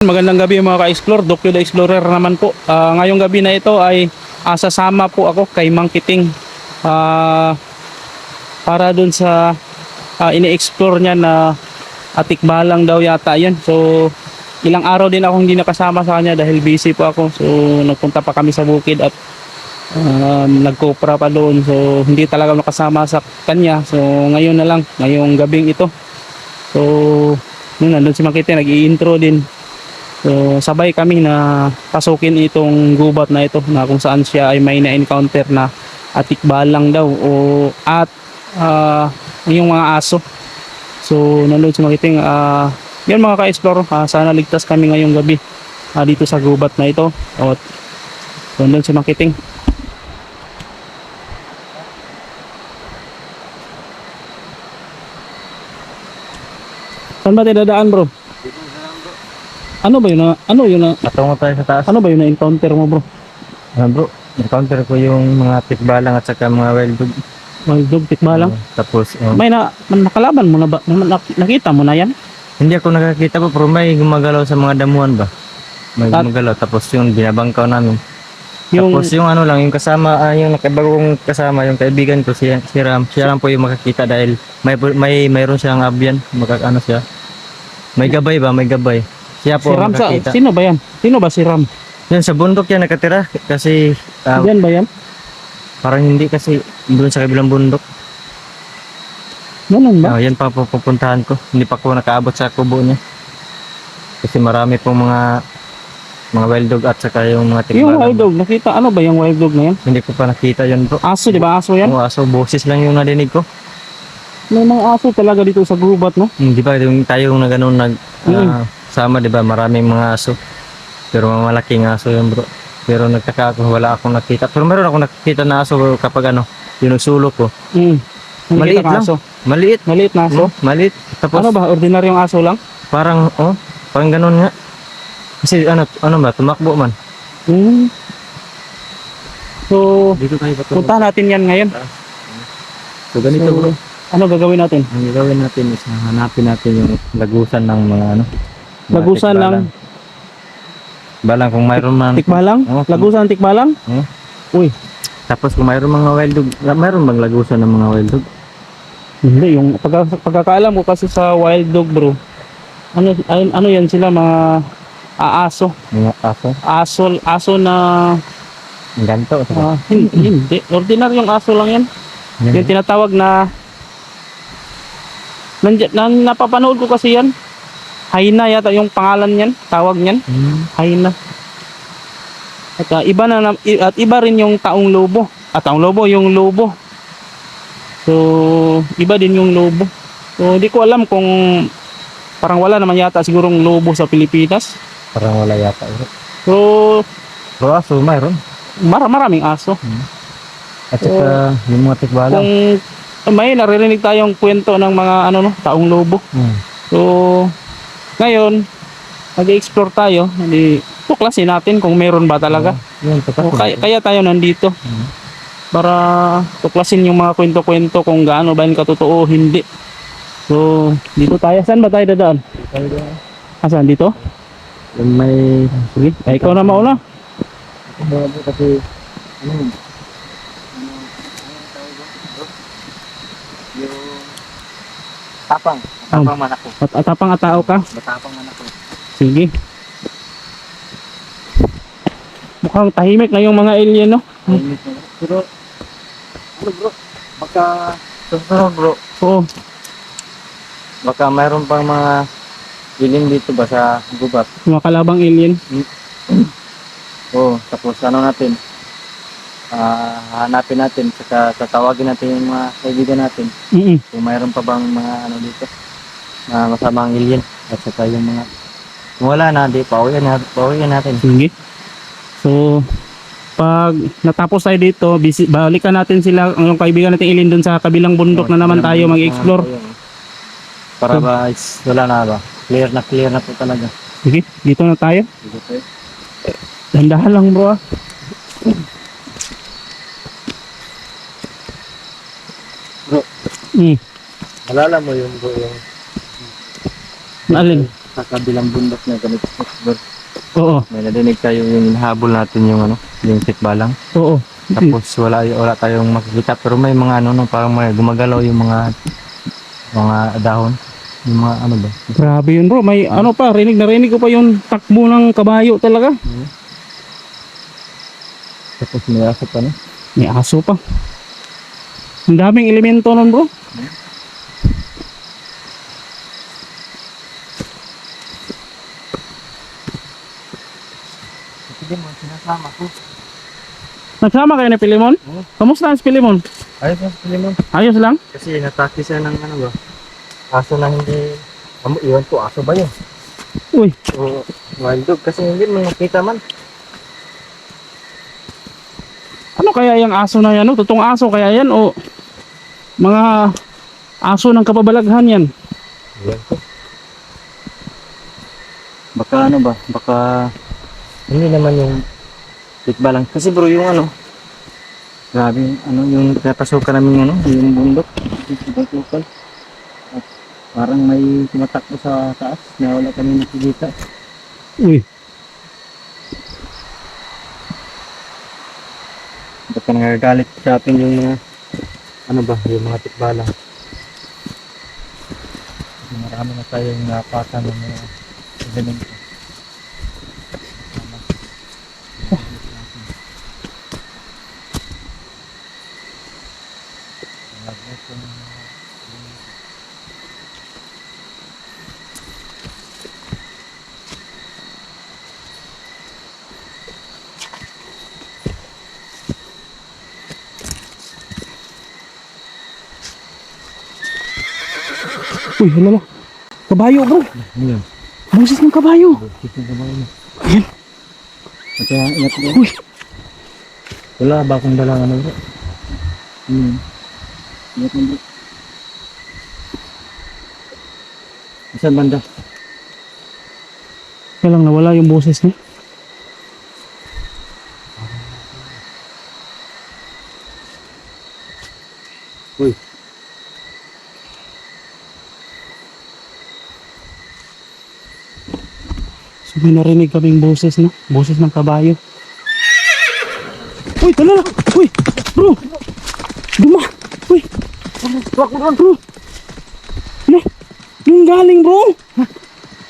Magandang gabi mga ka-explore, Dokyo the Explorer naman po. Ah, ngayong gabi na ito ay ah, sasama po ako kay Mang Kiting ah, para dun sa ah, ini-explore niya na atikbalang daw yata yan. So ilang araw din ako hindi nakasama sa kanya dahil busy po ako. So nagpunta pa kami sa bukid at um, nagkopra pa doon. So hindi talaga nakasama sa kanya. So ngayon na lang, ngayong gabing ito. So yun, nandun si Mang Kiting, nag-i-intro din. So, sabay kami na pasukin itong gubat na ito na kung saan siya ay may na-encounter na atikbalang daw o at ah, yung mga aso. So, nanood si Makiting. ah yan mga ka-explore, ah, sana ligtas kami ngayong gabi ah, dito sa gubat na ito. O, so, nandun si Makiting. Saan ba tayo dadaan bro? Ano ba yun na, ano yun na, Patungo tayo sa taas. ano ba yun na encounter mo bro? Ano bro? Encounter ko yung mga tikbalang at saka mga wild dog. Wild dog, tikbalang? Oo, tapos, oh, May na, nakalaban mo na ba? Na- nak- nakita mo na yan? hindi ako nakakita po pero may gumagalaw sa mga damuhan ba? May At- gumagalaw. Tapos yung binabangkaw namin. Yung, Tapos yung ano lang, yung kasama, ah, yung nakabagong kasama, yung kaibigan ko, si, si Ram, siya lang po yung makakita dahil may, may mayroon siyang abyan, magka, ano siya. May gabay ba? May gabay. Siya si po ang Ram, sa, sino ba yan? Sino ba si Ram? Yan, sa bundok yan nakatira kasi ah, Yan ba yan? parang hindi kasi doon sa kabilang bundok. Ganun ba? Ah, yan pa po pupuntahan ko. Hindi pa ko nakaabot sa kubo niya. Kasi marami pong mga mga wild dog at saka yung mga yung wild dog, nakita, ano ba yung wild dog na yan? Hindi ko pa nakita yun bro. Aso, di ba? Aso yan? Oo, aso, boses lang yung nadinig ko. May mga aso talaga dito sa gubat, no? Hindi ba yung tayo na ganun nag Mm. ah, sama, di ba? Maraming mga aso. Pero mga malaking aso yun bro. Pero nagtaka ako, wala akong nakita. Pero meron akong nakita na aso kapag ano, yung nagsulok ko. Mm. Nakita Maliit lang. Aso. Maliit. Maliit na aso. Mm, maliit. Tapos Ano ba? Ordinaryong aso lang? parang, oh, parang ganun nga. Kasi ano, ano ba, tumakbo man. Mm. So, Dito tayo punta natin yan ngayon. So ganito So, bro. Ano gagawin natin? Ang gagawin natin is hanapin natin yung lagusan ng mga ano. mga Lagusan ng. Balang kung mayroon man. tikbalang? Oo. Lagusan tikbalang? Oo. Uy, Tapos kung mayroon mga wild dog, mayroon bang lagusan ng mga wild dog? Hindi, yung pagka, pagkakaalam ko kasi sa wild dog bro, ano, ay, ano yan sila mga aaso. Mga aso, Aso, aso na, ganto. ah, hindi, hindi. Ordinaryong aso lang yan. Yan. Yung tinatawag na, nandiyan, na, napapanood ko kasi yan. Haina yata yung pangalan niyan, tawag niyan. Hmm. Haina. At ah, iba na, at iba rin yung taong lobo. At taong lobo, yung lobo. So, iba din yung lobo. So, hindi ko alam kung parang wala naman yata sigurong lobo sa Pilipinas. Parang wala yata. bro. So, Pero aso, mayroon. mar maraming aso. At saka yung mga tikbalang. Kung may naririnig tayong kwento ng mga ano no, taong lobo. Hmm. So, ngayon, nag-explore tayo. Hindi, tuklasin natin kung meron ba talaga. Yun, tapos. O, kaya, kaya tayo nandito. Mhm. Para tuklasin yung mga kwento-kwento kung gaano ba yung katotoo o hindi. So, dito tayo. Saan ba tayo dadaan? Asan? Dito? Yung may... Sige. Ay, ikaw na mauna. Kasi, ano, tapang. Tapang man ako. At atapang atao ka. Matapang man ako. Sige. Mukhang tahimik na yung mga alien, no? Pero, ano bro, baka, susunod bro, Oo. baka mayroon pang mga iling dito ba sa gubat. Mga kalabang alien. Oo, tapos ano natin, ah hanapin natin, saka tatawagin natin yung mga kaibigan natin. Mm Kung mayroon pa bang mga ano dito, na masamang alien, at saka yung mga, kung wala na, di, pauwian natin, pauwian natin. Sige. So, pag natapos tayo dito, bisi, balikan natin sila, ang yung kaibigan natin alien dun sa kabilang bundok na naman tayo mag-explore. Para ba, is, wala na ba? Clear na clear na po talaga. Sige, dito na tayo. Dito tayo. Dandahan lang bro ah. Mm. Malala mo yung bro, yung Alin? sa kabilang bundok na ganito. Oo, May nadinig tayo yung hinahabol natin yung ano, yung tikbalang. oo. Tapos wala wala tayong makikita pero may mga ano no, parang may gumagalaw yung mga mga dahon. Yung mga ano ba? Grabe yun bro, may ano pa, rinig na rinig ko pa yung takbo ng kabayo talaga. Tapos may aso pa no. May aso pa. Ang daming elemento nun bro. Sige mo, sinasama ko. Nagsama kayo ni Pilimon? Oo. Kamusta ang si Pilimon? Ayos na sila mo. Ayos lang? Kasi natake siya ng ano ba? Aso na hindi Amo, iwan ko, aso ba yun? Uy, O wild dog kasi hindi mo makita man. ano kaya yung aso na yan? No? Totoong aso kaya yan o mga aso ng kapabalaghan yan? Baka ano ba? Baka hindi naman yung tikbalang. Kasi bro, yung ano, grabe ano, yung pinapasukan namin ano, yung bundok. At parang may tumatakbo sa taas na wala kami nakikita. Uy, Baka nagagalit sa atin yung mga ano ba, yung mga tikbalang. Marami na tayong napatan ng elemento. Uy, halala. Kabayo bro, Ano yun? busis ng kabayo. Na ba yun? Ayan. Ito, ingat mo. Uy, Wala ba akong dalang ano bro? Hmm. Ingat mo bro. Saan banda? kaya lang nawala yung boses niya. May narinig kaming boses na, boses ng kabayo. Uy, talala! Uy! Bro! Duma! Uy! Bro! Ano? Yung galing bro!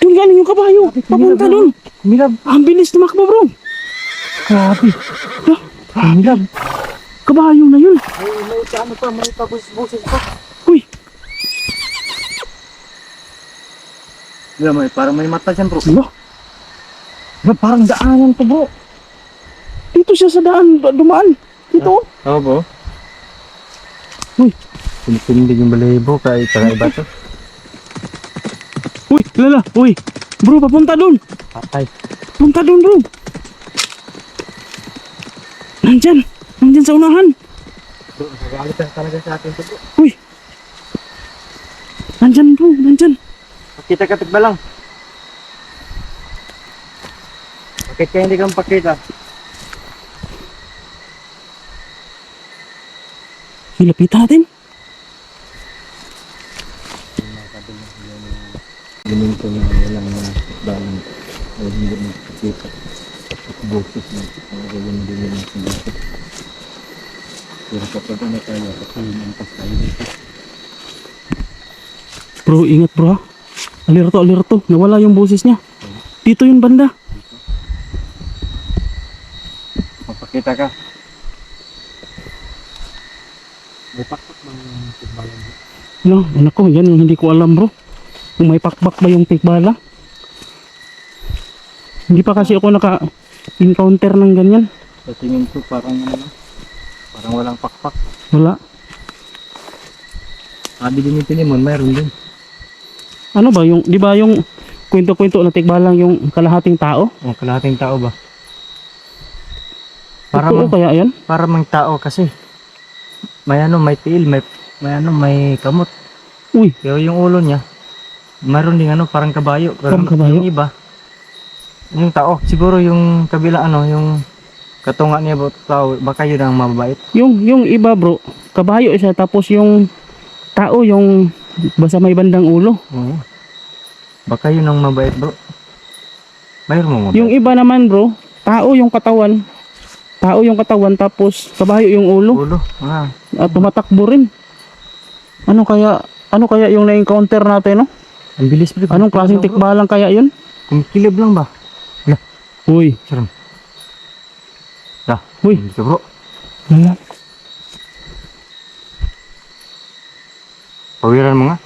Yung galing yung kabayo! Papunta doon! Milab! Ang bilis tumakbo bro! Grabe! Ah, Milab! kabayo na yun! May, may ano pa, may pabus-busis pa. Uy! Wala, may, parang may mata dyan bro. Ano? Bro, parang daanan to bro. Dito siya sa daan, dumaan. Dito. Oo bro. Uy. Pinitindig yung balahibo kahit parang iba to. Uy, lala, uy. Bro, papunta doon. Patay. Punta doon, bro. Nandyan. Nandyan sa unahan. Bro, nagagalit na talaga sa atin to bro. Uy. Nandyan, bro. Nandyan. Pakita ka tigba lang. Bakit kaya hindi kang pakita? Hilapitan natin. Ganun ko na walang mga balang o hindi mo na mga gawin din yung mga sinabi. Pero kapag ano tayo, hinampas tayo dito. Bro, ingat bro. Alerto, alerto. Nawala yung boses niya. Dito yung banda. Mapakita ka. May pakpak bang tigbalan mo? Ano, anak ko, yan yung hindi ko alam bro. Kung may pakbak ba yung tikbala. Hindi pa kasi ako naka-encounter ng ganyan. Sa tingin ko parang ano parang walang pakpak. Wala. Sabi din yung Pilimon, mayroon din. Ano ba yung, di ba yung kwento-kwento na tikbalang yung kalahating tao? O, kalahating tao ba? Para Totoo mang, kaya yan? para mang tao kasi. May ano, may tiil, may, may ano, may kamot. Uy, Pero yung ulo niya, mayroon din ano, parang kabayo. Parang kabayo? yung iba, yung tao. Siguro yung kabila ano, yung katunga niya ba tao, baka yun ang mababait. yung, yung iba bro, kabayo siya tapos yung tao yung basta may bandang ulo. Oo. Baka yun ang mabait bro. Mayroon mo mabait. Yung iba naman bro, tao yung katawan. Tao yung katawan tapos kabayo yung ulo. ulo. Ah, At tumatakbo rin. Ano kaya ano kaya yung na-encounter natin no? ang bilis bro. Anong klaseng tikbalang kaya yun? Kumikilib lang ba? Uy, Saram. Dah. Uy. Ka bro. wala. Pawiran mo nga.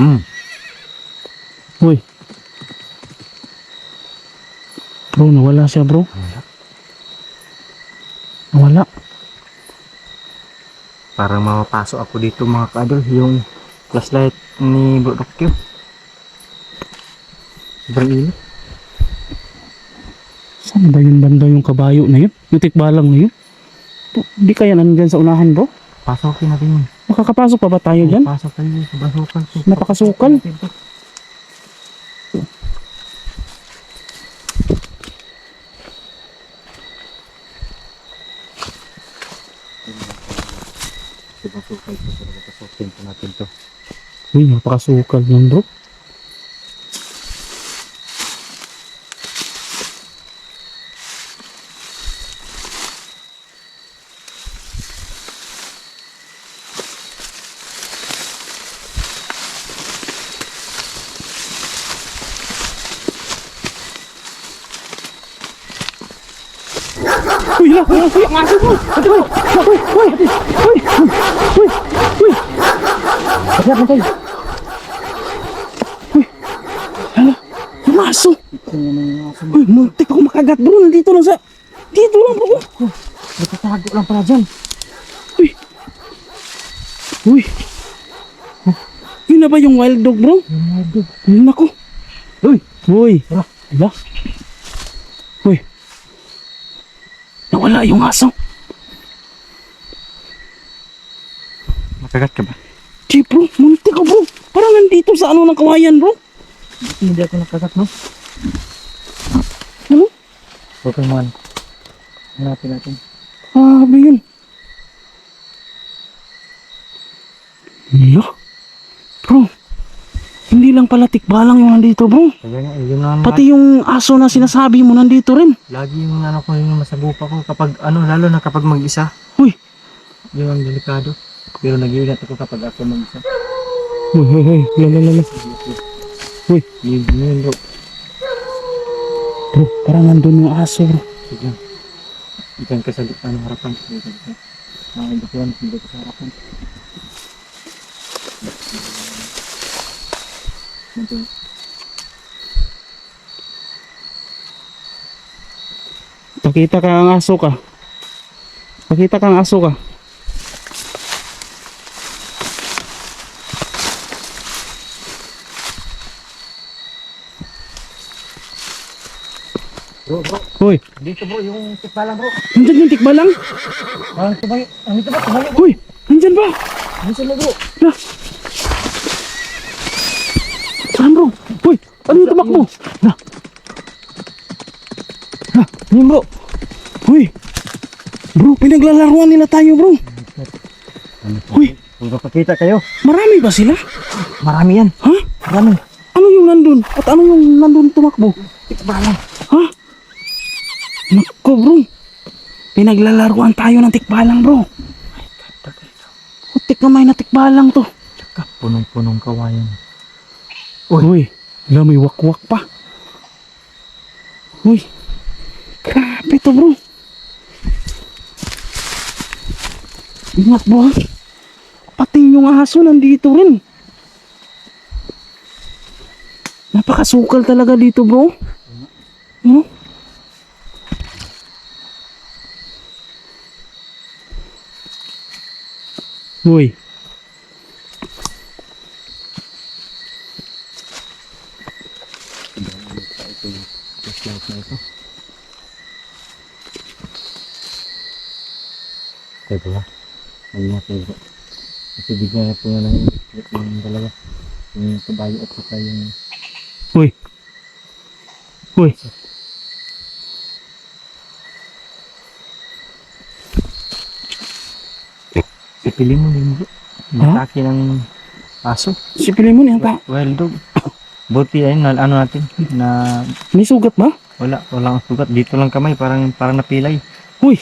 Hmm. Uy. Bro, nawala siya bro. Wala. Nawala. Parang mapapasok ako dito mga kaadol. Yung flashlight ni Bro Dokyo. Sobrang init. Saan ba yun banda yung kabayo na yun? Yung tikbalang na yun? To- Di kaya nandyan sa unahan bro? Pasokin natin yun. Makakapasok pa ba tayo dyan? Pasok tayo sa basukan. Napakasukal. Sa basukan. Pasukin po natin to. Uy, napakasukal yan bro. Uy, uy, uy, ang aso mo! Ate, uy, uy, uy, uy, uy, uy, uy, Agad na tayo. Uy. Hala. Yung aso. Uy, muntik ako makagat bro. Nandito lang sa... Dito lang bro. Natatago lang pala dyan. Uy. Uy. Yun na ba yung wild dog bro? Yun ako. Uy. Uy. Hala. Hala. Uy. Nawala yung aso. Makagat ka ba? Di bro, muntik ako bro. Parang nandito sa ano ng kawayan bro. Hindi ako nakagat no? Ano? Okay man. Hanapin natin. Grabe yun. Hala. Bro. Hindi lang pala tikbalang yung nandito bro. Kaya nga, yun Pati yung aso na sinasabi mo nandito rin. lagi yung ano ko yung masagupa ko kapag ano lalo na kapag mag-isa. Uy. Yun ang delikado. Pero nag-iingat ako kapag ako mag-isa. Uy, uy, uy. Lala, lala. Uy. Yun, yun bro. Bro, parang nandun yung aso bro. Sige. Ikan ka sa ano, harapan. Ka. Ah, dito yan. Dito ka sa harapan. Dito. Pakita ka ang aso ka. Pakita ka ang aso ka. Bro, bro. Uy, Dito bro, yung tikbalang bro. nandyan yung tikbalang. Ah, tumayo. Ah, dito ba? Tumayo. Uy, nandyan ba? Dito na bro. Na. Saan bro? Uy, ano yung tumakbo? Na. Na, yun bro. Uy. Bro, pinaglalaruan nila tayo bro. Uy, Kung kapakita kayo, marami ba sila? marami yan. Ha? Marami. Ano yung nandun? At ano yung nandun tumakbo? Tikbalang. Ha? Nako bro. Pinaglalaruan tayo ng tikbalang bro. Putik na may natikbalang to. Tsaka punong-punong kawayan. Uy, wala may wakwak pa. Uy, grabe to bro. Ingat bro. Pati yung aso nandito rin. Napakasukal talaga dito bro. Ano? Uy. Flashlight na ito. Teka ba? Ingat kayo bro. Kasi bigyan na po na ng yung dalawa. Yung kabayo at saka yung Uy. Uy. Din bro. Ha? Matake ng aso. Sipilin mo niyan pa. Wild dog. Buti ayun, na, ano natin, na May sugat ba? wala, walang sugat. Dito lang kamay, parang, parang napilay. Uy.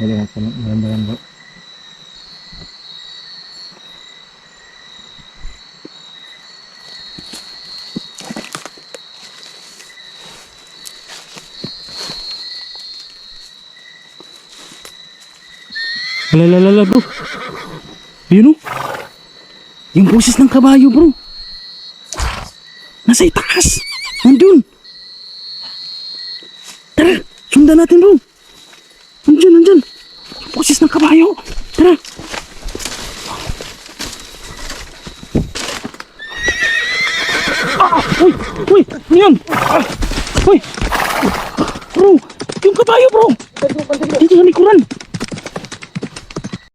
Wala na tanong, maganda yan bro. Lalalala bro. Yun o. Yung boses ng kabayo bro. Nasa itaas. Nandun. Tara, sundan natin bro. Nandyan, nandyan. Yung boses ng kabayo. Tara. Ah, uy, uy, ano yan? Ah, uy. Bro, yung kabayo bro. Dito sa likuran.